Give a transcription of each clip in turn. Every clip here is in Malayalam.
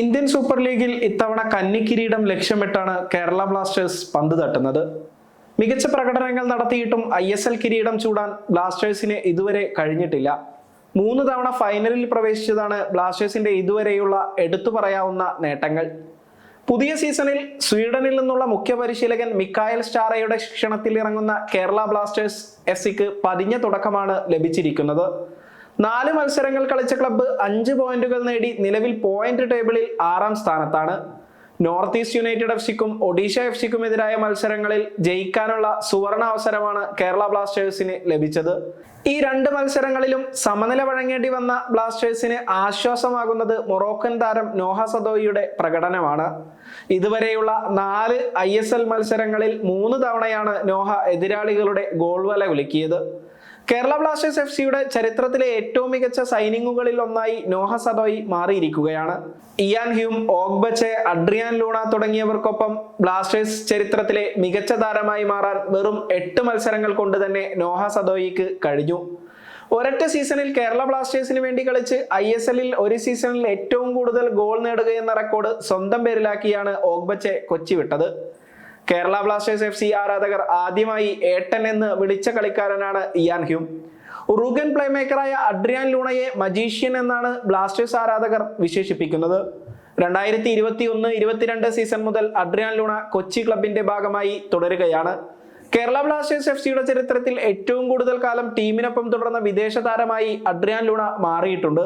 ഇന്ത്യൻ സൂപ്പർ ലീഗിൽ ഇത്തവണ കന്നിക്കിരീടം ലക്ഷ്യമിട്ടാണ് കേരള ബ്ലാസ്റ്റേഴ്സ് പന്ത് തട്ടുന്നത്. മികച്ച പ്രകടനങ്ങൾ നടത്തിയിട്ടും ഐ എസ് എൽ കിരീടം ചൂടാൻ ബ്ലാസ്റ്റേഴ്സിന് ഇതുവരെ കഴിഞ്ഞിട്ടില്ല. മൂന്ന് തവണ ഫൈനലിൽ പ്രവേശിച്ചതാണ് ബ്ലാസ്റ്റേഴ്സിന്റെ ഇതുവരെയുള്ള എടുത്തു പറയാവുന്ന നേട്ടങ്ങൾ. പുതിയ സീസണിൽ സ്വീഡനിൽ നിന്നുള്ള മുഖ്യ പരിശീലകൻ മിക്കായൽ സ്റ്റാറയുടെ ശിക്ഷണത്തിൽ ഇറങ്ങുന്ന കേരള ബ്ലാസ്റ്റേഴ്സ് എഫ് സിക്ക് പതിഞ്ഞ തുടക്കമാണ് ലഭിച്ചിരിക്കുന്നത്. നാല് മത്സരങ്ങൾ കളിച്ച ക്ലബ്ബ് അഞ്ച് പോയിന്റുകൾ നേടി നിലവിൽ പോയിന്റ് ടേബിളിൽ ആറാം സ്ഥാനത്താണ്. നോർത്ത് ഈസ്റ്റ് യുണൈറ്റഡ് എഫ് സിക്കും ഒഡീഷ എഫ് സിക്കും എതിരായ മത്സരങ്ങളിൽ ജയിക്കാനുള്ള സുവർണ അവസരമാണ് കേരള ബ്ലാസ്റ്റേഴ്സിന് ലഭിച്ചത്. ഈ രണ്ട് മത്സരങ്ങളിലും സമനില വഴങ്ങേണ്ടി വന്ന ബ്ലാസ്റ്റേഴ്സിന് ആശ്വാസമാകുന്നത് മൊറോക്കൻ താരം നോഹ സദോയിയുടെ പ്രകടനമാണ്. ഇതുവരെയുള്ള നാല് ഐ മത്സരങ്ങളിൽ മൂന്ന് തവണയാണ് നോഹ എതിരാളികളുടെ ഗോൾ വല വിളിക്കിയത്. കേരള ബ്ലാസ്റ്റേഴ്സ് എഫ് സിയുടെ ചരിത്രത്തിലെ ഏറ്റവും മികച്ച സൈനിങ്ങുകളിൽ ഒന്നായി നോഹ സദോയി മാറിയിരിക്കുകയാണ്. Ian Hume Ogbeche Adrian Luna തുടങ്ങിയവർക്കൊപ്പം Blasters ചരിത്രത്തിലെ മികച്ച താരമായി മാറാൻ വെറും എട്ട് മത്സരങ്ങൾ കൊണ്ട് തന്നെ നോഹ സദോയിക്ക് കഴിഞ്ഞു. ഒരൊറ്റ സീസണിൽ കേരള ബ്ലാസ്റ്റേഴ്സിന് വേണ്ടി കളിച്ച് ഐ എസ് എല്ലിൽ ഒരു സീസണിൽ ഏറ്റവും കൂടുതൽ ഗോൾ നേടുകയെന്ന റെക്കോർഡ് സ്വന്തം പേരിലാക്കിയാണ് ഓഗ്ബച്ചെ കൊച്ചി വിട്ടത് കേരള ബ്ലാസ്റ്റേഴ്സ് എഫ് സി ആരാധകർ ആദ്യമായി ഏട്ടൻ എന്ന് വിളിച്ച കളിക്കാരനാണ് ഇയാൻ ഹ്യൂം. ഉറുഗൻ പ്ലേമേക്കറായ അഡ്രിയാൻ ലൂണയെ മജീഷ്യൻ എന്നാണ് ബ്ലാസ്റ്റേഴ്സ് ആരാധകർ വിശേഷിപ്പിക്കുന്നത്. രണ്ടായിരത്തി ഇരുപത്തി ഒന്ന് ഇരുപത്തിരണ്ട് സീസൺ മുതൽ അഡ്രിയാൻ ലൂണ കൊച്ചി ക്ലബിന്റെ ഭാഗമായി തുടരുകയാണ്. കേരള ബ്ലാസ്റ്റേഴ്സ് എഫ് സിയുടെ ചരിത്രത്തിൽ ഏറ്റവും കൂടുതൽ കാലം ടീമിനൊപ്പം തുടർന്ന വിദേശ താരമായി അഡ്രിയാൻ ലൂണ മാറിയിട്ടുണ്ട്.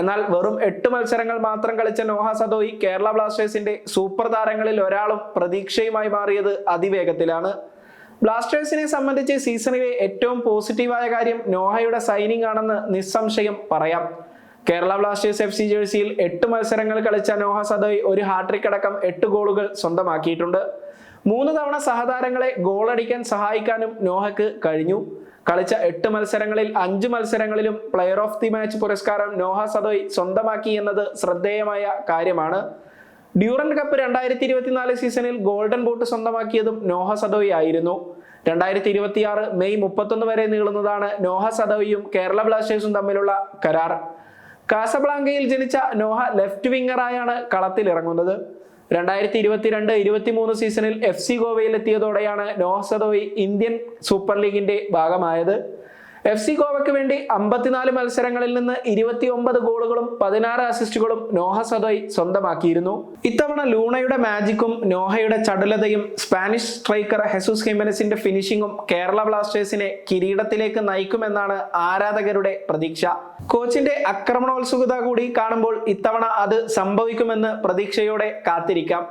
എന്നാൽ വെറും എട്ട് മത്സരങ്ങൾ മാത്രം കളിച്ച നോഹ സദോയി കേരള ബ്ലാസ്റ്റേഴ്സിന്റെ സൂപ്പർ താരങ്ങളിൽ ഒരാളും പ്രതീക്ഷയുമായി മാറിയത് അതിവേഗത്തിലാണ്. ബ്ലാസ്റ്റേഴ്സിനെ സംബന്ധിച്ച് സീസണിലെ ഏറ്റവും പോസിറ്റീവായ കാര്യം നോഹയുടെ സൈനിങ് ആണെന്ന് നിസ്സംശയം പറയാം. കേരള ബ്ലാസ്റ്റേഴ്സ് എഫ് സി ജേഴ്സിയിൽ എട്ട് മത്സരങ്ങൾ കളിച്ച നോഹ സദോയ് ഒരു ഹാട്രിക് അടക്കം എട്ട് ഗോളുകൾ സ്വന്തമാക്കിയിട്ടുണ്ട്. മൂന്ന് തവണ സഹതാരങ്ങളെ ഗോളടിക്കാൻ സഹായിക്കാനും നോഹയ്ക്ക് കഴിഞ്ഞു. കളിച്ച എട്ട് മത്സരങ്ങളിൽ അഞ്ച് മത്സരങ്ങളിലും പ്ലെയർ ഓഫ് ദി മാച്ച് പുരസ്കാരം നോഹ സദോയ് സ്വന്തമാക്കി എന്നത് ശ്രദ്ധേയമായ കാര്യമാണ്. ഡ്യൂറൻ കപ്പ് രണ്ടായിരത്തി ഇരുപത്തിനാല് സീസണിൽ ഗോൾഡൻ ബൂട്ട് സ്വന്തമാക്കിയതും നോഹ സദോയ് ആയിരുന്നു. രണ്ടായിരത്തി ഇരുപത്തിയാറ് മെയ് മുപ്പത്തൊന്ന് വരെ നീളുന്നതാണ് നോഹ സദോയും കേരള ബ്ലാസ്റ്റേഴ്സും തമ്മിലുള്ള കരാർ. കാസബ്ലാങ്കയിൽ ജനിച്ച നോഹ ലെഫ്റ്റ് വിങ്ങറായാണ് കളത്തിലിറങ്ങുന്നത്. രണ്ടായിരത്തി ഇരുപത്തിരണ്ട് ഇരുപത്തിമൂന്ന് സീസണിൽ എഫ് സി ഗോവയിൽ എത്തിയതോടെയാണ് നോഹ ഇന്ത്യൻ സൂപ്പർ ലീഗിന്റെ ഭാഗമായത്. എഫ് സി ഗോവയ്ക്ക് വേണ്ടി അമ്പത്തിനാല് മത്സരങ്ങളിൽ നിന്ന് ഇരുപത്തി ഒമ്പത് ഗോളുകളും പതിനാറ് അസിസ്റ്റുകളും നോഹ സദോയ് സ്വന്തമാക്കിയിരുന്നു. ഇത്തവണ ലൂണയുടെ മാജിക്കും നോഹയുടെ ചടുലതയും സ്പാനിഷ് സ്ട്രൈക്കർ ഹെസൂസ് ഹിമനസിന്റെ ഫിനിഷിംഗും കേരള ബ്ലാസ്റ്റേഴ്സിനെ കിരീടത്തിലേക്ക് നയിക്കുമെന്നാണ് ആരാധകരുടെ പ്രതീക്ഷ. കോച്ചിന്റെ ആക്രമണോത്സുകത കൂടി കാണുമ്പോൾ ഇത്തവണ അത് സംഭവിക്കുമെന്ന് പ്രതീക്ഷയോടെ കാത്തിരിക്കാം.